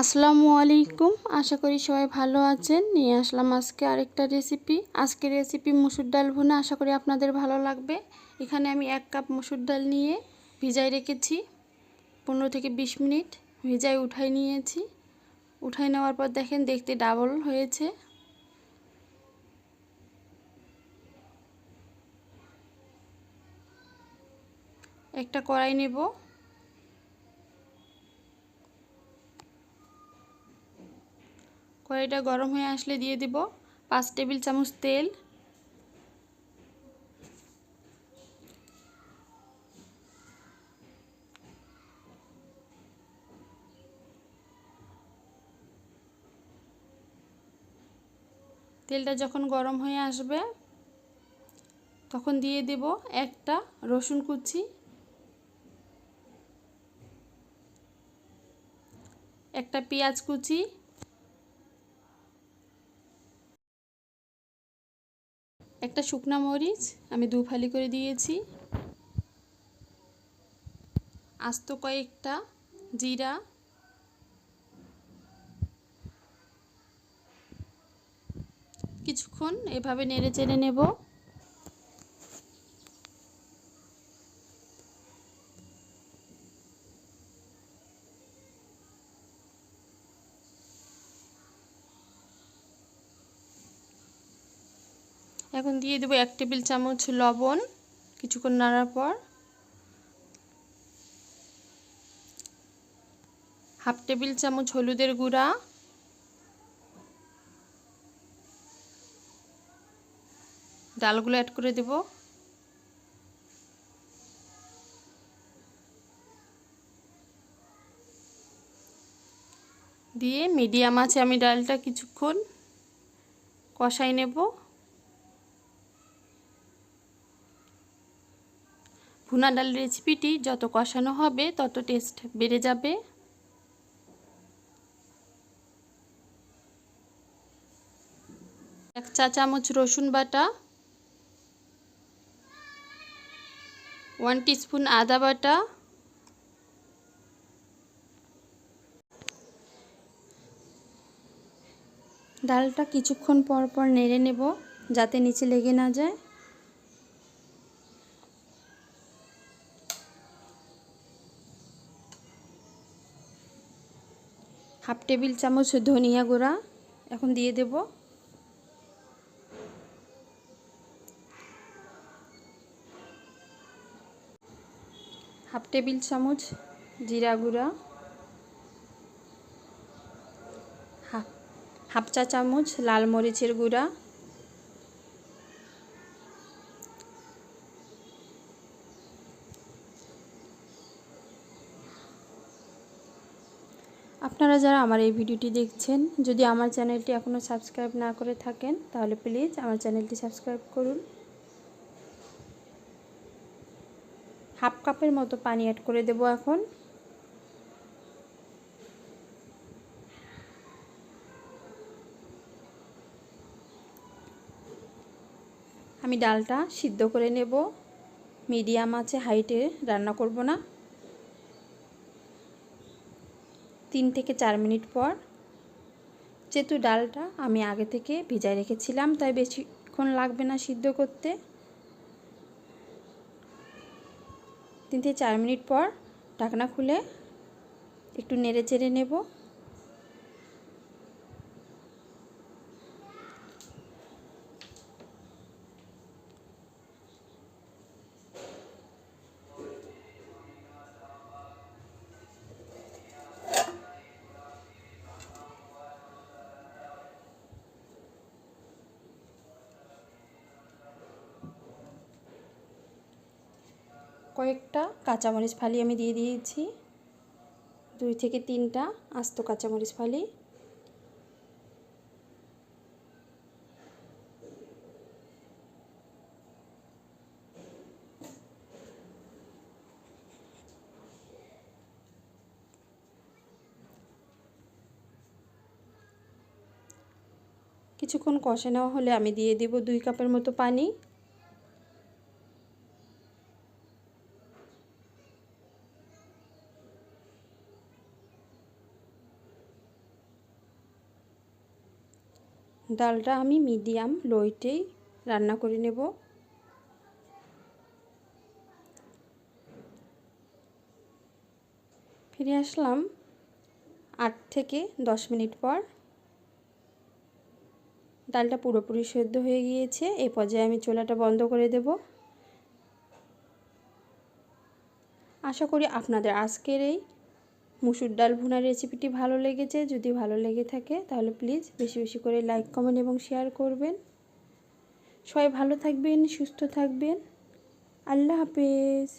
আসসালামু আলাইকুম। আশা করি সবাই ভালো আছেন। নিয়ে আসলাম আজকে আরেকটা রেসিপি আজকে রেসিপি মুসুর ডাল ভুনা। আশা করি আপনাদের ভালো লাগবে। এখানে আমি এক কাপ মুসুর ডাল নিয়ে ভিজাই রেখেছি। পনেরো থেকে বিশ মিনিট ভিজাই উঠাই নিয়েছি। উঠাই নেওয়ার পর দেখেন দেখতে ডাবল হয়েছে। একটা কড়াই নেব। কড়াইটা গরম হয়ে আসলে দিয়ে দিব পাঁচ টেবিল চামচ তেল। তেলটা যখন গরম হয়ে আসবে, তখন দিয়ে দেব একটা রসুন কুচি, একটা পেঁয়াজ কুচি একটা শুকনা মরিচ আমি দু ফালি করে দিয়েছি। আস্ত কয়েকটা জিরা। কিছুক্ষণ এভাবে নেড়ে চেড়ে নেব। এখন দিয়ে দেবো এক টেবিল চামচ লবণ, কিছুক্ষণ নাড়ার পর। হাফ টেবিল চামচ হলুদের গুঁড়া। ডালগুলো অ্যাড করে দেব। দিয়ে মিডিয়াম আছে আমি ডালটা কিছুক্ষণ কষাই নেব। ভুনা ডাল রেসিপিটি যত কষানো হবে, তত টেস্ট বেড়ে যাবে। এক চা চামচ রসুন বাটা ওয়ান টিস্পুন আদা বাটা, ডালটা কিছুক্ষণ পর পর নেড়ে নেব, যাতে নিচে লেগে না যায়। হাফ টেবিল চামচ ধনিয়া গুঁড়া এখন দিয়ে দেব। হাফ টেবিল চামচ জিরা গুঁড়া। হাফ চা চামচ লাল মরিচের গুঁড়া। আপনারা যারা আমার এই ভিডিওটি দেখছেন, যদি আমার চ্যানেলটি এখনও সাবস্ক্রাইব না করে থাকেন, তাহলে প্লিজ আমার চ্যানেলটি সাবস্ক্রাইব করুন। হাফ কাপের মতো পানি অ্যাড করে দেব এখন। আমি ডালটা সিদ্ধ করে নেব। মিডিয়াম আছে, হাইটে রান্না করব না। তিন থেকে চার মিনিট পর যেহেতু ডালটা আমি আগে থেকে ভিজায় রেখেছিলাম, তাই বেশিক্ষণ লাগবে না সিদ্ধ করতে। তিন থেকে চার মিনিট পর ঢাকনা খুলে একটু নেড়ে চেড়ে নেব। কয়েকটা কাঁচামরিচ ফালি আমি দিয়ে দিয়েছি। দুই থেকে তিনটা আস্ত কাঁচামরিচ ফালি। কিছুক্ষণ কষে নেওয়া হলে আমি দিয়ে দিব দুই কাপের মতো পানি। ডালটা আমি মিডিয়াম লোইটেই রান্না করে নেব। ফিরে আসলাম আট থেকে দশ মিনিট পর। ডালটা পুরোপুরি সেদ্ধ হয়ে গিয়েছে, এ পর্যায়ে আমি চোলাটা বন্ধ করে দেব। আশা করি আপনাদের আজকের এই মুসুর ডাল ভুনা রেসিপিটি ভালো লেগেছে, যদি ভালো লেগে থাকে তাহলে প্লিজ বেশি বেশি করে লাইক কমেন্ট এবং শেয়ার করবেন। সবাই ভালো থাকবেন, সুস্থ থাকবেন। আল্লাহ হাফেজ।